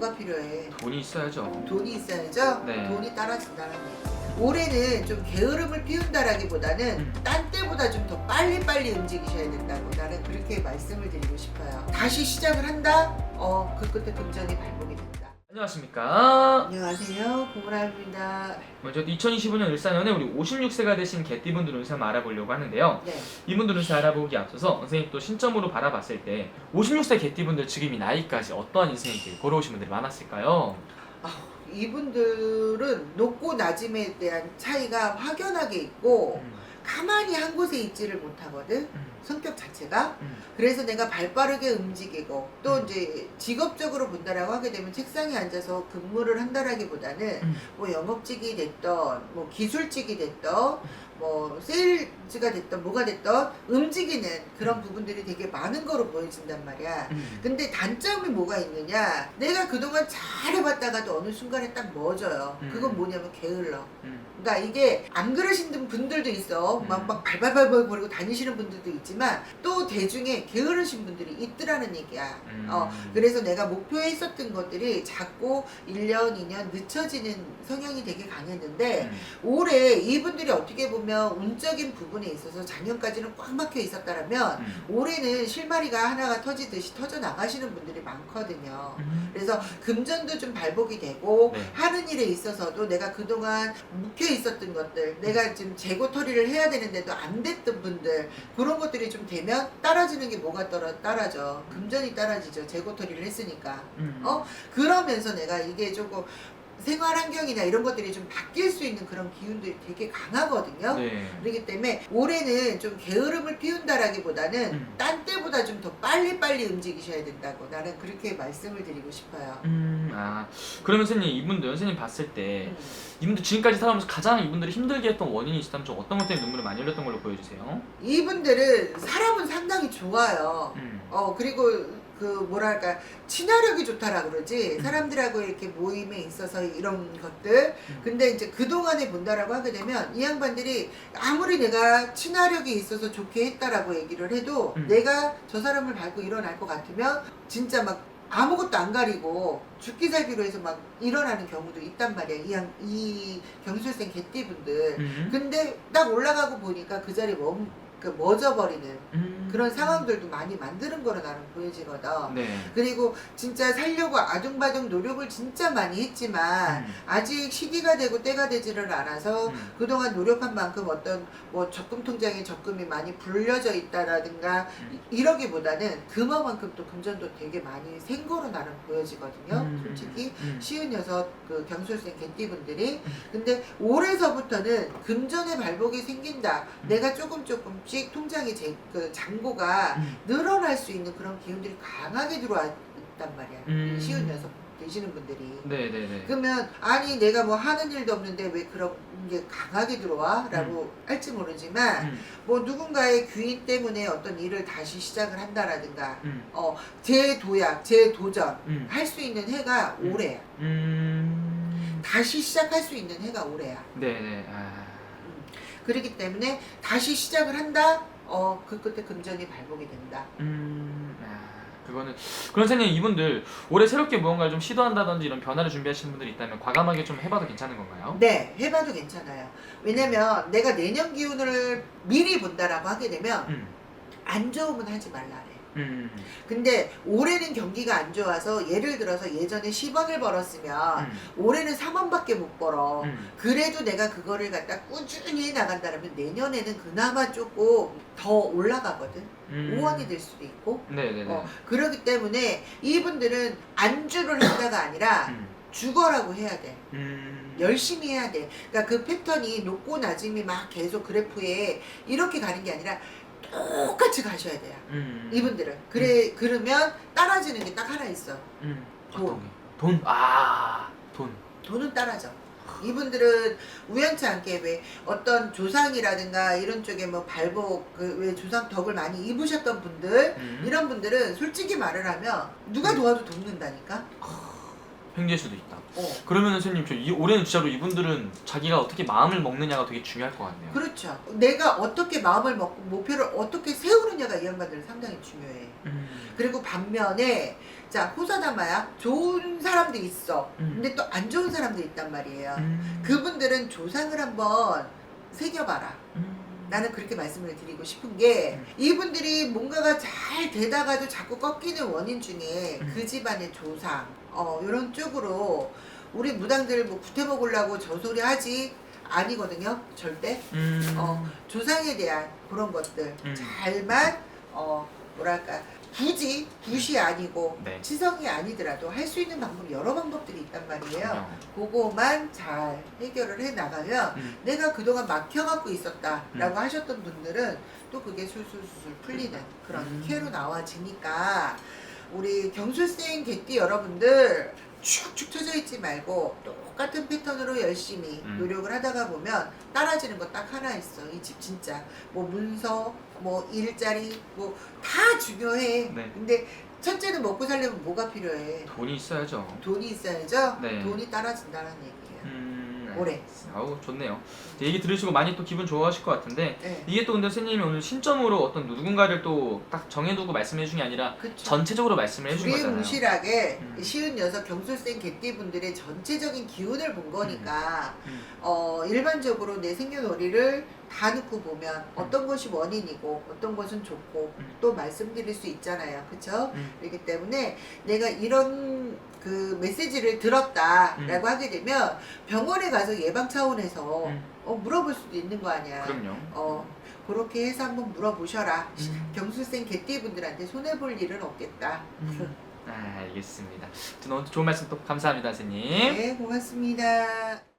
뭐가 필요해? 돈이 있어야죠. 돈이 있어야죠. 네. 돈이 따라준다는 얘기. 올해는 좀 게으름을 피운다라기보다는 음. 딴 때보다 좀 더 빨리빨리 움직이셔야 된다고 나는 그렇게 말씀을 드리고 싶어요. 다시 시작을 한다? 어, 그 끝에 금전이 발목이 된다. 안녕하십니까. 안녕하세요. 고문아입니다. 먼저 2025년 을사년에 우리 56세가 되신 개띠분들 운세 한번 알아보려고 하는데요. 네. 이분들 운세 알아보기 앞서서 선생님 또 신점으로 바라봤을 때 56세 개띠분들 지금 이 나이까지 어떠한 인생길 걸어오신 분들이 많았을까요? 이분들은 높고 낮음에 대한 차이가 확연하게 있고 음, 가만히 한 곳에 있지를 못하거든. 음, 성격 자체가 음, 그래서 내가 발 빠르게 움직이고 또 음. 이제 직업적으로 본다라고 하게 되면 책상에 앉아서 근무를 한다라기보다는 음. 뭐 영업직이 됐던 뭐 기술직이 됐던 뭐 세일즈가 됐던 뭐가 됐던 움직이는 그런 음. 부분들이 되게 많은 거로 보여진단 말이야. 음. 근데 단점이 뭐가 있느냐? 내가 그동안 잘 해봤다가도 어느 순간에 딱 멎어요. 음. 그건 뭐냐면 게을러. 음. 그러니까 이게 안 그러신 분들도 있어. 막, 음. 막 발발발발 거리고 다니시는 분들도 있지 만 또 대중에 게으르신 분들이 있더라는 얘기야. 음. 어, 그래서 내가 목표에 있었던 것들이 자꾸 1년, 2년 늦춰지는 성향이 되게 강했는데 음. 올해 이분들이 어떻게 보면 운적인 부분에 있어서 작년까지는 꽉 막혀 있었다라면 음. 올해는 실마리가 하나가 터지듯이 터져 나가시는 분들이 많거든요. 음. 그래서 금전도 좀 발복이 되고 네. 하는 일에 있어서도 내가 그동안 묵혀 있었던 것들 내가 지금 재고 처리를 해야 되는데도 안 됐던 분들 그런 것들 이 좀 되면 따라지는 게 뭐가 따라, 따라져 금전이 따라지죠 재고 처리를 했으니까 음. 어? 그러면서 내가 이게 조금 생활 환경이나 이런 것들이 좀 바뀔 수 있는 그런 기운들이 되게 강하거든요 네. 그렇기 때문에 올해는 좀 게으름을 피운다라기보다는 음. 딴 때보다 좀 더 빨리빨리 움직이셔야 된다고 나는 그렇게 말씀을 드리고 싶어요. 음, 아, 그러면 선생님 이분들 선생님 봤을 때 음. 이분들 지금까지 살아오면서 가장 이분들이 힘들게 했던 원인이 있다면 좀 어떤 것 때문에 눈물을 많이 흘렸던 걸로 보여주세요. 이분들은 사람은 상당히 좋아요. 음. 어 그리고 그 뭐랄까 친화력이 좋다라 그러지 음. 사람들하고 이렇게 모임에 있어서 이런 것들 음. 근데 이제 그 동안에 본다라고 하게 되면 이 양반들이 아무리 내가 친화력이 있어서 좋게 했다라고 얘기를 해도 음. 내가 저 사람을 밟고 일어날 것 같으면 진짜 막 아무것도 안 가리고 죽기 살기로 해서 막 일어나는 경우도 있단 말이야 이, 양, 이 경술생 개띠분들 음. 근데 딱 올라가고 보니까 그 자리에 멈, 그 멎어버리는 음. 그런 상황들도 많이 만드는 거로 나는 보여지거든. 네. 그리고 진짜 살려고 아둥바둥 노력을 진짜 많이 했지만 음. 아직 시기가 되고 때가 되지를 않아서 음. 그동안 노력한 만큼 어떤 뭐 적금 통장에 적금이 많이 불려져 있다라든가 음. 이- 이러기보다는 그만큼 또 금전도 되게 많이 생 거로 나는 보여지거든요. 음. 솔직히 음. 쉬운 녀석 그 경술생 개띠분들이 음. 근데 올해서부터는 금전의 발복이 생긴다. 음. 내가 조금 조금 씩 통장의 제, 그 잔고가 음. 늘어날 수 있는 그런 기운들이 강하게 들어와 있단 말이야. 음. 이 쉬운 녀석 되시는 분들이. 네네네. 그러면 아니 내가 뭐 하는 일도 없는데 왜 그런 게 강하게 들어와? 라고 할지 모르지만 음. 뭐 누군가의 귀인 때문에 어떤 일을 다시 시작을 한다라든가 음. 어 재도약, 재도전 음. 할수 있는 해가 음. 올해야. 음. 다시 시작할 수 있는 해가 올해야. 네네. 아. 그렇기 때문에 다시 시작을 한다. 어, 그 끝에 금전이 발복이 된다. 음. 아. 그거는 그런 선생님 이분들 올해 새롭게 무언가를 좀 시도한다든지 이런 변화를 준비하시는 분들이 있다면 과감하게 좀 해봐도 괜찮은 건가요? 네, 해봐도 괜찮아요. 왜냐면 내가 내년 기운을 미리 본다라고 하게 되면 음. 안 좋으면 하지 말라래. 음. 근데 올해는 경기가 안 좋아서 예를 들어서 예전에 10원을 벌었으면 음. 올해는 3원밖에 못 벌어. 음. 그래도 내가 그거를 갖다 꾸준히 해 나간다면 내년에는 그나마 조금 더 올라가거든. 음. 5원이 될 수도 있고. 네네네. 어, 그렇기 때문에 이분들은 안주를 한다가 아니라 음. 죽어라고 해야 돼. 음. 열심히 해야 돼. 그러니까 그 패턴이 높고 낮음이 막 계속 그래프에 이렇게 가는 게 아니라 똑같이 가셔야 돼요. 음. 이분들은. 그래, 그러면 따라지는 게 딱 하나 있어. 음. 돈. 어떤 게? 돈. 아. 돈. 돈은 따라져. 이분들은 우연치 않게 왜 어떤 조상이라든가 이런 쪽에 뭐 발복, 그 왜 조상 덕을 많이 입으셨던 분들, 음. 이런 분들은 솔직히 말을 하면 누가 도와도 돕는다니까? 횡재일 수도 있다. 어. 그러면 선생님 저 이, 올해는 진짜로 이분들은 자기가 어떻게 마음을 먹느냐가 되게 중요할 것 같네요. 그렇죠. 내가 어떻게 마음을 먹고 목표를 어떻게 세우느냐가 이 양반들은 상당히 중요해. 음. 그리고 반면에 자 호사다마야 좋은 사람도 있어. 음. 근데 또 안 좋은 사람도 있단 말이에요. 음. 그분들은 조상을 한번 새겨봐라. 음. 나는 그렇게 말씀을 드리고 싶은 게 음. 이분들이 뭔가가 잘 되다가도 자꾸 꺾이는 원인 중에 음. 그 집안의 조상 어 이런 쪽으로 우리 무당들 뭐 구태 먹으려고 저 소리 하지 아니거든요 절대 음. 어, 조상에 대한 그런 것들 음. 잘만 어 뭐랄까 굳이 굿이 아니고 네. 치성이 아니더라도 할 수 있는 방법 여러 방법들이 있단 말이에요. 그거만 잘 해결을 해 나가면 음. 내가 그동안 막혀갖고 있었다라고 하셨던 분들은 또 그게 술술술 풀리는 그런 음. 키로 나와지니까 우리 경술생 개띠 여러분들 축축 처져 있지 말고 똑같은 패턴으로 열심히 음. 노력을 하다가 보면 따라지는 거 딱 하나 있어 이 집 진짜 뭐 문서 뭐 일자리 뭐 다 중요해 네. 근데 첫째는 먹고 살려면 뭐가 필요해 돈이 있어야죠. 돈이 있어야죠 네. 돈이 따라진다는 음. 올해. 아우 좋네요. 얘기 들으시고 많이 또 기분 좋아하실 것 같은데 네. 이게 또 근데 선생님이 오늘 신점으로 어떤 누군가를 또 딱 정해두고 말씀해 주신 게 아니라 그쵸 전체적으로 말씀을 해준 거잖아요. 두리뭉실하게 음. 쉬운 녀석 경술생 개띠분들의 전체적인 기운을 본 거니까 음. 어, 일반적으로 내 생년월일을 다 놓고 보면 어떤 것이 원인이고 어떤 것은 좋고 음. 또 말씀드릴 수 있잖아요 그쵸? 음. 그렇기 때문에 내가 이런 그 메시지를 들었다라고 하게 되면 병원에 가서 예방 차원에서 음. 어, 물어볼 수도 있는 거 아니야 그럼요. 어, 그렇게 해서 한번 물어보셔라 음. 경술생 개띠분들한테 손해볼 일은 없겠다 음. 아, 알겠습니다. 아무튼 오늘 좋은 말씀 또 감사합니다, 선생님. 네 고맙습니다